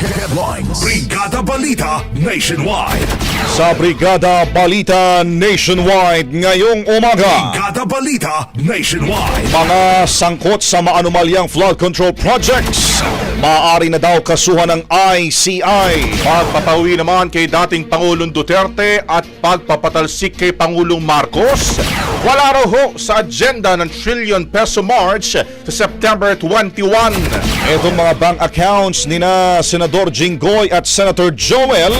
Headlines. Brigada Balita Nationwide. Sa Brigada Balita Nationwide ngayong umaga. Brigada Balita Nationwide. Mga sangkot sa maanumalyang flood control projects. Maaari na daw kasuhan ng ICI. Pagpapawi naman kay dating Pangulong Duterte at pagpapatalsik kay Pangulong Marcos, wala raw ho sa agenda ng trillion peso march sa September 21. Itong mga bank accounts ni na Senador Jinggoy at Senator Joel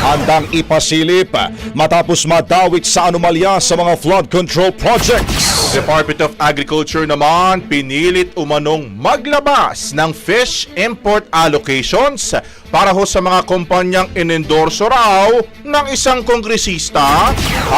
handang ipasilip matapos madawit sa anomalya sa mga flood control projects. Department of Agriculture naman pinilit umanong maglabas ng fish import allocations para ho sa mga kumpanyang inendorso raw ng isang kongresista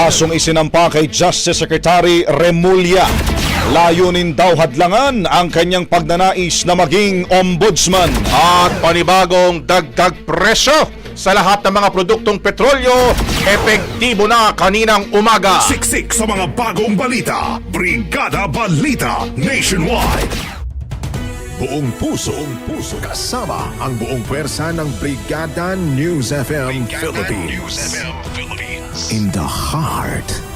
Asong isinampa kay Justice Secretary Remulla. Layunin daw hadlangan ang kanyang pagnanais na maging ombudsman. at panibagong dagdag presyo sa lahat ng mga produktong petrolyo epektibo na kaninang umaga. Siksik sa mga bagong balita. Brigada Balita Nationwide. Buong puso, buong puso kasama ang buong pwersa ng Brigada News FM Philippines. In the heart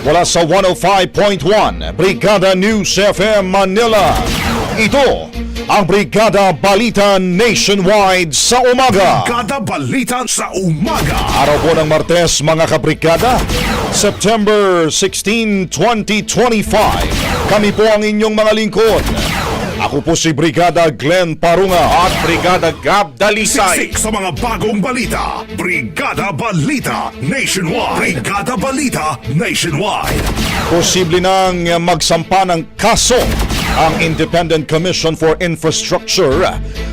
Wala sa 105.1 Brigada News FM Manila. Ito ang Brigada Balita Nationwide sa umaga. Brigada Balita sa umaga. Araw po ng Martes mga kabrigada, September 16, 2025. Kami po ang inyong mga lingkod. Ako po si Brigada Glenn Parunga At Brigada Gab Dalisay. Siksik sa mga bagong balita. Brigada Balita Nationwide. Brigada Balita Nationwide. posible nang magsampa ng kaso ang Independent Commission for Infrastructure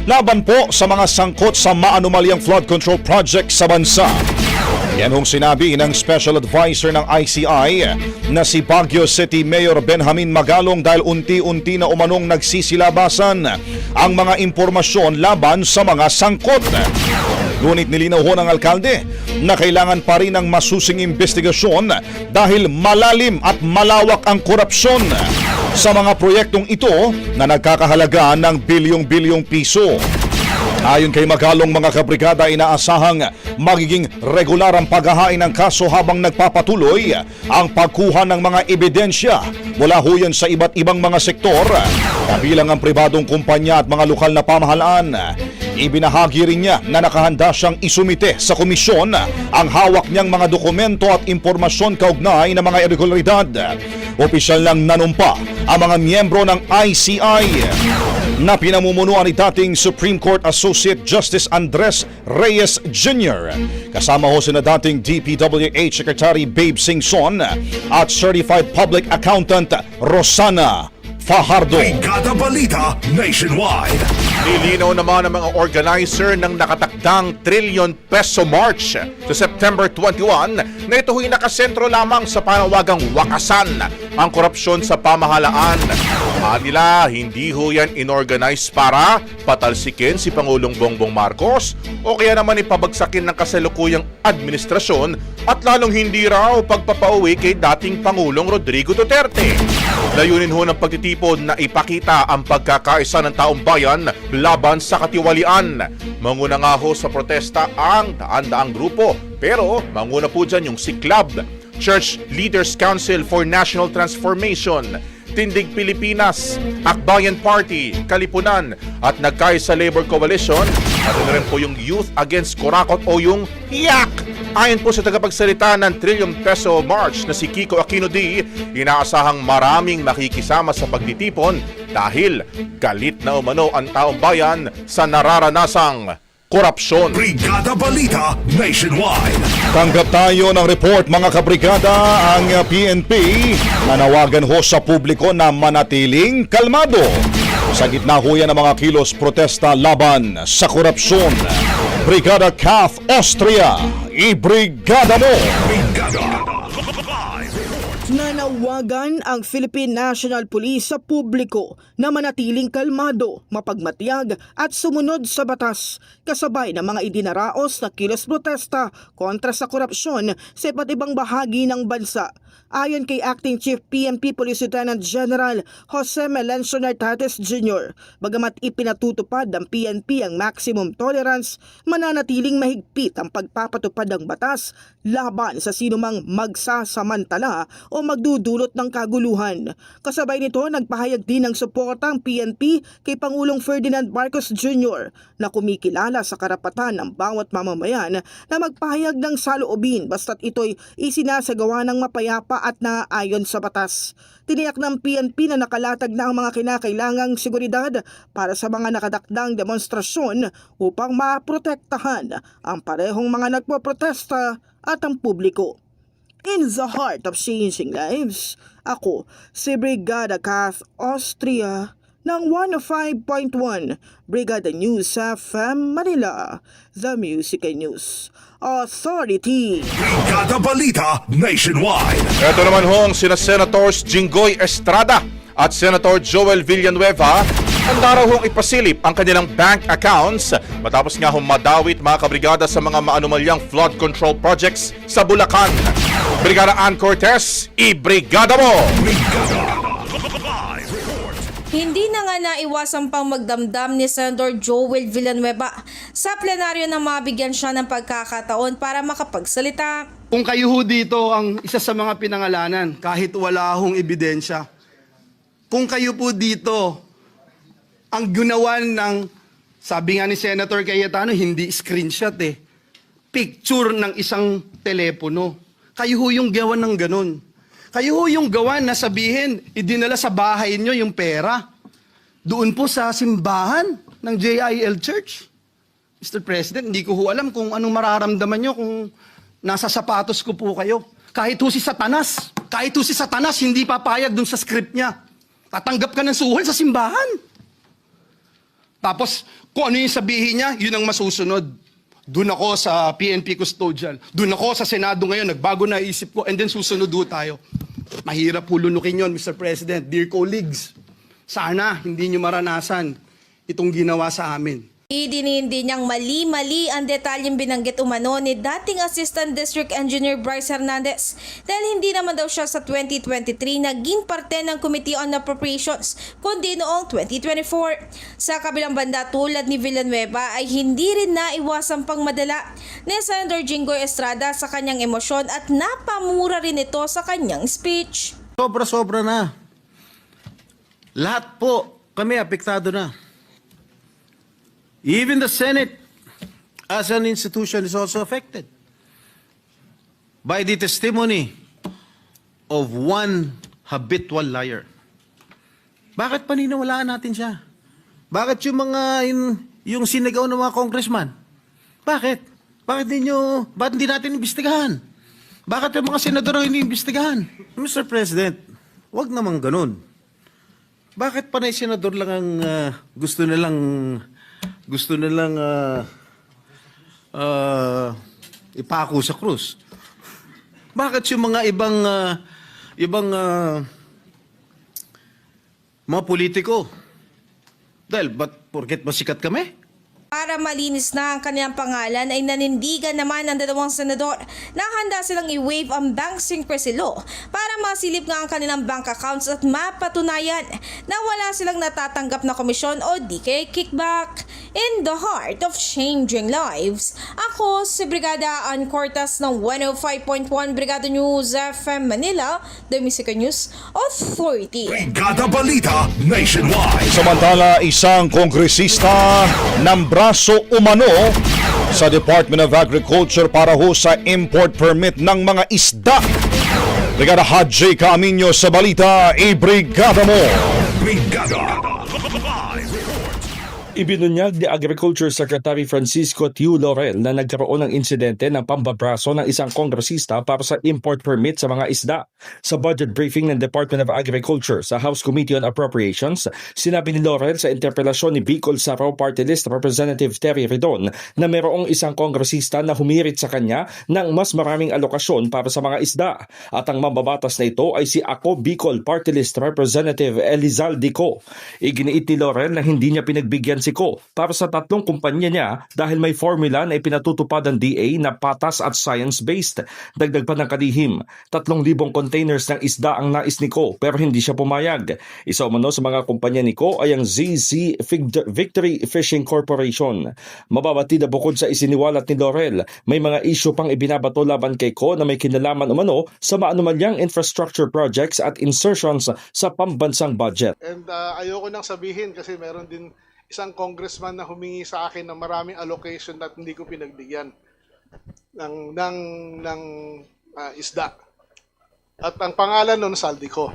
laban po sa mga sangkot sa maanumalyang flood control project sa bansa. Yan hong sinabi ng Special Advisor ng ICI na si Baguio City Mayor Benjamin Magalong dahil unti-unti na umanong nagsisilabasan ang mga impormasyon laban sa mga sangkot. Ngunit nilinaw ho ng alkalde na kailangan pa rin ng masusing investigasyon dahil malalim at malawak ang korupsyon sa mga proyektong ito na nagkakahalaga ng bilyong-bilyong piso. Ayon kay Magalong mga kabrigada, inaasahang magiging regular ang paghahain ng kaso habang nagpapatuloy ang pagkuha ng mga ebidensya mula ho yan sa iba't ibang mga sektor, kabilang ang pribadong kumpanya at mga lokal na pamahalaan. Ibinahagi rin niya na nakahanda siyang isumite sa komisyon ang hawak niyang mga dokumento at impormasyon kaugnay ng mga irregularidad. Opisyal lang nanumpa ang mga miyembro ng ICI na pinamumunuan ni dating Supreme Court Associate Justice Andres Reyes Jr. Kasama ho sina dating DPWH Secretary Babe Singson at Certified Public Accountant Rosana Fajardo. Brigada Balita Nationwide. Nilinaw naman ng mga organizer ng nakatakdang trillion peso march sa September 21 na ito ho'y nakasentro lamang sa panawagang wakasan ang korupsyon sa pamahalaan. Kanila, hindi ho yan inorganize para patalsikin si Pangulong Bongbong Marcos o kaya naman ipabagsakin ng kasalukuyang administrasyon at lalong hindi raw pagpapauwi kay dating Pangulong Rodrigo Duterte. Layunin ho ng pagtitipon na ipakita ang pagkakaisa ng taong bayan laban sa katiwalian. Manguna nga ho sa protesta ang daan-daang grupo. Pero manguna po dyan yung Siklab, Church Leaders Council for National Transformation, Tindig Pilipinas, Akbayan Party, Kalipunan at Nagkaisa Labor Coalition at rin po yung Youth Against Korakot o yung YAK. Ayon po sa tagapagsalita ng Trillion Peso March na si Kiko Aquino D, inaasahang maraming makikisama sa pagtitipon dahil galit na umano ang taong bayan sa nararanasang korupsyon. Brigada Balita Nationwide. Tanggap tayo ng report mga kabrigada ang uh, PNP nanawagan ho sa publiko na manatiling kalmado. Sa gitna ho yan ng mga kilos protesta laban sa korupsyon. Brigada CAF Austria, ibrigada mo! Brigada Live. Nanawagan ang Philippine National Police sa publiko na manatiling kalmado, mapagmatiyag at sumunod sa batas kasabay ng mga idinaraos na kilos protesta kontra sa korupsyon sa iba't ibang bahagi ng bansa. Ayon kay Acting Chief PNP Police Lieutenant General Jose Melencio Nartates Jr., bagamat ipinatutupad ng PNP ang maximum tolerance, mananatiling mahigpit ang pagpapatupad ng batas laban sa sinumang magsasamantala o magdudulot ng kaguluhan. Kasabay nito, nagpahayag din ng suporta ang PNP kay Pangulong Ferdinand Marcos Jr. na kumikilala sa karapatan ng bawat mamamayan na magpahayag ng saloobin basta't ito'y isinasagawa ng mapayapa at naaayon sa batas. Tiniyak ng PNP na nakalatag na ang mga kinakailangang seguridad para sa mga nakadakdang demonstrasyon upang maprotektahan ang parehong mga nagpoprotesta at ang publiko. In the heart of changing lives, ako si Brigada Kath Austria ng 105.1 Brigada News FM Manila, The Music and News Authority. Brigada Balita Nationwide. Ito naman hong sina Senators Jinggoy Estrada at Senator Joel Villanueva ang raw hong ipasilip ang kanilang bank accounts matapos nga hong madawit mga kabrigada sa mga maanumalyang flood control projects sa Bulacan. Brigada Ann Cortez, i-brigada mo! Brigada. Hindi na nga naiwasang pang magdamdam ni Senator Joel Villanueva sa plenaryo na mabigyan siya ng pagkakataon para makapagsalita. Kung kayo ho dito ang isa sa mga pinangalanan, kahit wala hong ebidensya, kung kayo po dito ang gunawan ng, sabi nga ni Senator Cayetano, hindi screenshot eh, picture ng isang telepono. Kayo ho yung gawan ng ganun. Kayo ho yung gawan na sabihin, idinala sa bahay nyo yung pera. Doon po sa simbahan ng JIL Church. Mr. President, hindi ko ho alam kung anong mararamdaman nyo kung nasa sapatos ko po kayo. Kahit ho si Satanas, kahit ho si Satanas, hindi papayag dun sa script niya. Tatanggap ka ng suhol sa simbahan. Tapos, kung ano yung sabihin niya, yun ang masusunod. Doon ako sa PNP custodial. Doon ako sa Senado ngayon, nagbago na isip ko, and then susunod do tayo. Mahirap hulunukin yon, Mr. President. Dear colleagues, sana hindi nyo maranasan itong ginawa sa amin. Idinindi niyang mali-mali ang detalyeng binanggit umano ni dating Assistant District Engineer Bryce Hernandez dahil hindi naman daw siya sa 2023 naging parte ng Committee on Appropriations kundi noong 2024. Sa kabilang banda tulad ni Villanueva ay hindi rin naiwasang pangmadala ni Senator Jinggoy Estrada sa kanyang emosyon at napamura rin ito sa kanyang speech. Sobra-sobra na. Lahat po kami apektado na. Even the Senate as an institution is also affected by the testimony of one habitual liar. Bakit paniniwalaan natin siya? Bakit yung mga yung, yung sinigaw ng mga congressman? Bakit? Bakit ninyo, bakit hindi natin imbestigahan? Bakit yung mga senador ang iniimbestigahan? Mr. President, wag naman ganun. Bakit panay senador lang ang ah, gusto nilang gusto nilang ah, ah, ipako sa krus? Bakit yung mga ibang ah, ibang ah, mga politiko? Dahil, ba't porket masikat kami? Para malinis na ang kanilang pangalan ay nanindigan naman ng dalawang senador na handa silang i-waive ang bank secrecy law para masilip nga ang kanilang bank accounts at mapatunayan na wala silang natatanggap na komisyon o kaya kickback. In the heart of changing lives, ako si Brigada Ann Cortas ng 105.1 Brigada News FM Manila, the Music News Authority. Brigada Balita Nationwide. Samantala, isang kongresista ng braso umano sa Department of Agriculture para ho sa import permit ng mga isda. Brigada Haji Camino sa balita, i-brigada mo! Brigada. Ibinunyag ni Agriculture Secretary Francisco Tiu Laurel na nagkaroon ng insidente ng pambabraso ng isang kongresista para sa import permit sa mga isda. Sa budget briefing ng Department of Agriculture sa House Committee on Appropriations, sinabi ni Laurel sa interpelasyon ni Bicol Saraw Party List Representative Terry Redon na mayroong isang kongresista na humirit sa kanya ng mas maraming alokasyon para sa mga isda. At ang mambabatas na ito ay si Ako Bicol Party List Representative Elizalde Co. Iginiit ni Laurel na hindi niya pinagbigyan si Co para sa tatlong kumpanya niya dahil may formula na ipinatutupad ng DA na patas at science-based. Dagdag pa ng kalihim, 3,000 containers ng isda ang nais ni Co pero hindi siya pumayag. Isa umano sa mga kumpanya ni Co ay ang ZZ Victory Fishing Corporation. Mababati na bukod sa isiniwalat ni Laurel, may mga issue pang ibinabato laban kay Co na may kinalaman umano sa maanumalyang infrastructure projects at insertions sa pambansang budget. And uh, ayoko nang sabihin kasi meron din isang congressman na humingi sa akin ng maraming allocation at hindi ko pinagbigyan ng ng ng uh, isda. At ang pangalan nun Saldico.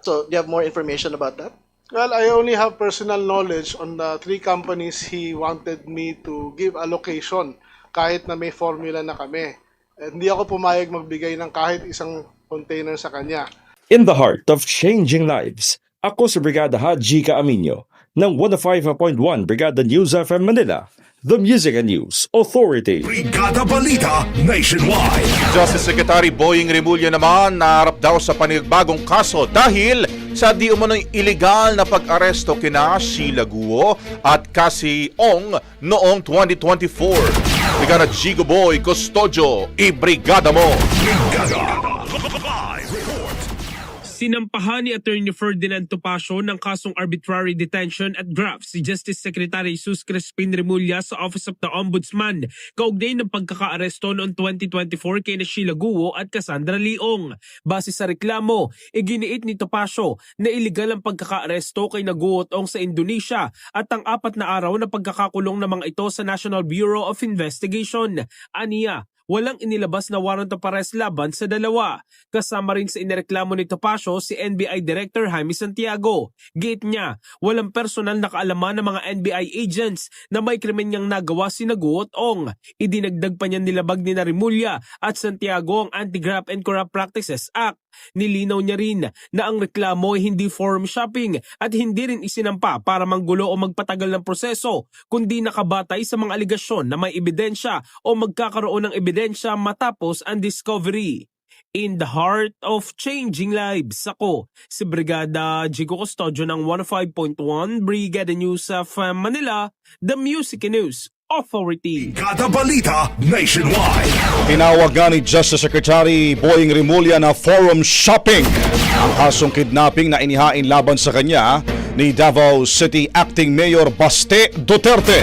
So, do you have more information about that? Well, I only have personal knowledge on the three companies he wanted me to give allocation kahit na may formula na kami. And hindi ako pumayag magbigay ng kahit isang container sa kanya. In the heart of changing lives, ako si Brigada Haji Kaaminyo ng 105.1 Brigada News FM Manila, the Music and News Authority. Brigada Balita Nationwide. Justice Secretary Boying Remulla naman naharap daw sa panigbagong kaso dahil sa di umano'y illegal na pag-aresto kina Sheila Guo at Cassie Ong noong 2024. Brigada Gigo Boy Custodio, i-brigada mo! Brigada. Sinampahan ni Attorney Ferdinand Topacio ng kasong arbitrary detention at graft si Justice Secretary Jesus Crispin Remulla sa Office of the Ombudsman kaugnay ng pagkakaaresto noong 2024 kay Sheila Guo at Cassandra Leong. Base sa reklamo, iginiit ni Topacio na iligal ang pagkakaaresto kay Naguotong sa Indonesia at ang apat na araw na pagkakakulong ng mga ito sa National Bureau of Investigation. Aniya, walang inilabas na warrant of arrest laban sa dalawa. Kasama rin sa inireklamo ni Topacio si NBI Director Jaime Santiago. Gate niya, walang personal na kaalaman ng mga NBI agents na may krimen niyang nagawa si Naguot Ong. Idinagdag pa niya nilabag ni Narimulya at Santiago ang Anti-Graft and Corrupt Practices Act. Nilinaw niya rin na ang reklamo ay hindi forum shopping at hindi rin isinampa para manggulo o magpatagal ng proseso, kundi nakabatay sa mga aligasyon na may ebidensya o magkakaroon ng ebidensya matapos ang discovery. in the heart of changing lives. Ako, si Brigada Jigo Custodio ng 105.1 Brigada News of Manila, The Music News Authority. Kada balita nationwide. Tinawag nga ni Justice Secretary Boying Rimulya na forum shopping ang kasong kidnapping na inihain laban sa kanya ni Davao City Acting Mayor Baste Duterte.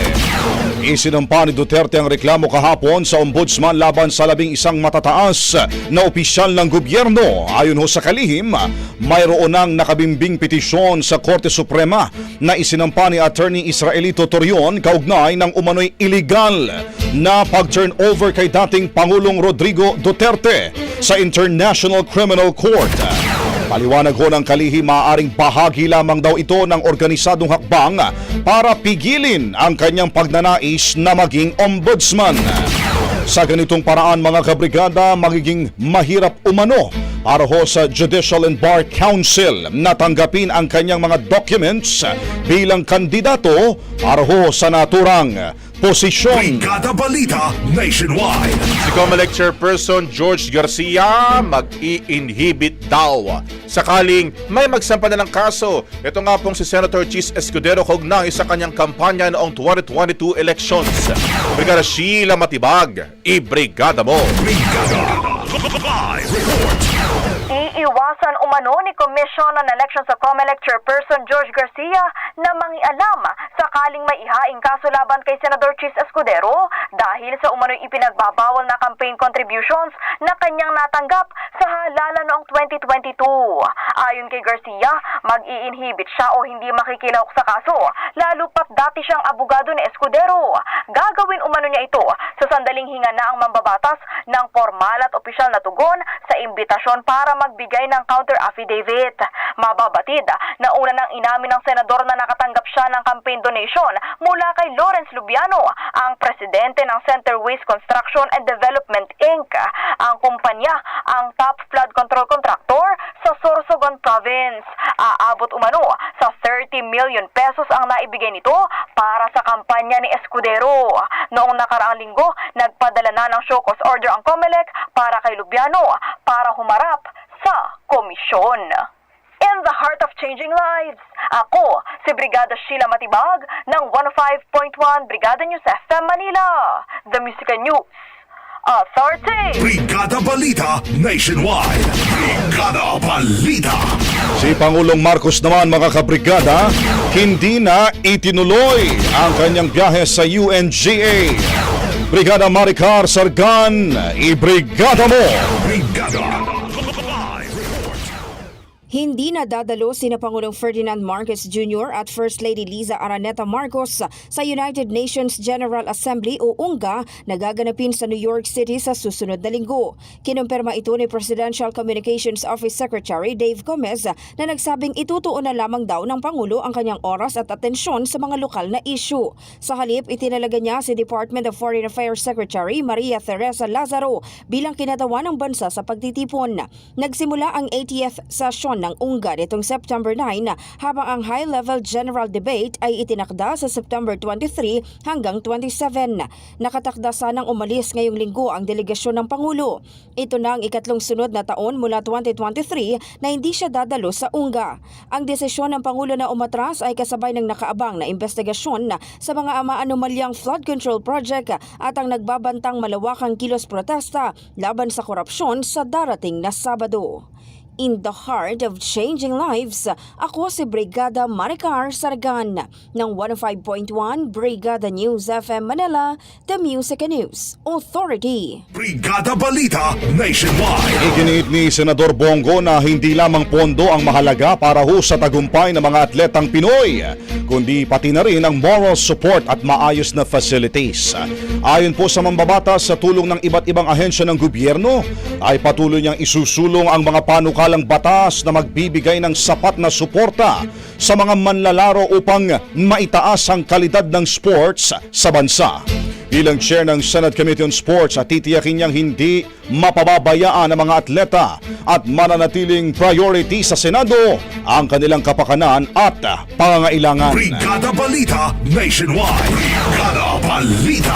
Isinampa ni Duterte ang reklamo kahapon sa ombudsman laban sa labing isang matataas na opisyal ng gobyerno. Ayon ho sa kalihim, mayroon ng nakabimbing petisyon sa Korte Suprema na isinampa ni Attorney Israelito Torion kaugnay ng umano'y illegal na pag-turnover kay dating Pangulong Rodrigo Duterte sa International Criminal Court. Paliwanag ho ng kalihim, maaaring bahagi lamang daw ito ng organisadong hakbang para pigilin ang kanyang pagnanais na maging ombudsman. Sa ganitong paraan mga kabrigada, magiging mahirap umano para ho sa Judicial and Bar Council na tanggapin ang kanyang mga documents bilang kandidato para ho sa naturang posisyon. Kada balita nationwide. Si COMELEC Chairperson George Garcia mag-i-inhibit daw sakaling may magsampa na ng kaso. Ito nga pong si Senator Chis Escudero kaugnay sa kanyang kampanya noong 2022 elections. Brigada Sheila Matibag, i-brigada mo! Brigada. Live report. Iiwasan umano ni Commission on Elections sa COMELEC Chairperson George Garcia na mangialam sakaling may ihaing kaso laban kay Senador Chis Escudero dahil sa umano'y ipinagbabawal na campaign contributions na kanyang natanggap sa halalan noong 2022. Ayon kay Garcia, mag-i-inhibit siya o hindi makikilahok sa kaso, lalo pat dati siyang abogado ni Escudero. Gagawin umano niya ito sa sandaling hinga na ang mambabatas ng formal at opisyal na tugon sa imbitasyon para magbigay ng counter affidavit. Mababatid na una nang inamin ng senador na nakatanggap siya ng campaign donation mula kay Lawrence Lubiano, ang presidente ng Center Waste Construction and Development Inc. Ang kumpanya ang top flood control contractor sa Sorsogon Province. Aabot umano sa 30 million pesos ang naibigay nito para sa kampanya ni Escudero. Noong nakaraang linggo, nagpadala na ng show cause order ang COMELEC para kay Lubiano para humarap sa komisyon. In the heart of changing lives, ako si Brigada Sheila Matibag ng 105.1 Brigada News FM Manila, The Music News Authority. Brigada balita nationwide. Brigada balita. Si Pangulong Marcos naman mga kabrigada, hindi na itinuloy ang kanyang biyahe sa UNGA. Brigada Maricar Sargan, i-brigada mo! Hindi na dadalo sina Pangulong Ferdinand Marcos Jr. at First Lady Liza Araneta Marcos sa United Nations General Assembly o UNGA na gaganapin sa New York City sa susunod na linggo. Kinumpirma ito ni Presidential Communications Office Secretary Dave Gomez na nagsabing itutuon na lamang daw ng Pangulo ang kanyang oras at atensyon sa mga lokal na issue. Sa halip, itinalaga niya si Department of Foreign Affairs Secretary Maria Teresa Lazaro bilang kinatawan ng bansa sa pagtitipon. Nagsimula ang 80th session ng UNGA nitong September 9 habang ang high-level general debate ay itinakda sa September 23 hanggang 27. Nakatakda sanang umalis ngayong linggo ang delegasyon ng Pangulo. Ito na ang ikatlong sunod na taon mula 2023 na hindi siya dadalo sa UNGA. Ang desisyon ng Pangulo na umatras ay kasabay ng nakaabang na investigasyon sa mga ama-anomalyang flood control project at ang nagbabantang malawakang kilos protesta laban sa korupsyon sa darating na Sabado. In the heart of changing lives, ako si Brigada Maricar Sargan ng 105.1 Brigada News FM Manila, The Music and News Authority. Brigada balita nationwide. Iginiit ni Senador Bongo na hindi lamang pondo ang mahalaga para ho sa tagumpay ng mga atletang Pinoy, kundi pati na rin ang moral support at maayos na facilities. Ayon po sa mambabatas sa tulong ng iba't ibang ahensya ng gobyerno, ay patuloy niyang isusulong ang mga panukalang batas na magbibigay ng sapat na suporta sa mga manlalaro upang maitaas ang kalidad ng sports sa bansa. Bilang chair ng Senate Committee on Sports at titiyakin niyang hindi mapababayaan ng mga atleta at mananatiling priority sa Senado ang kanilang kapakanan at pangangailangan. Brigada balita nationwide. Brigada balita.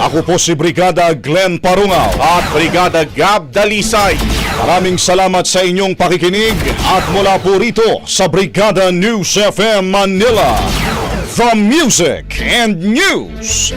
Ako po si Brigada Glenn Parungaw At Brigada Gab Dalisay. Maraming salamat sa inyong pakikinig at mula po rito sa Brigada News FM Manila, The Music and News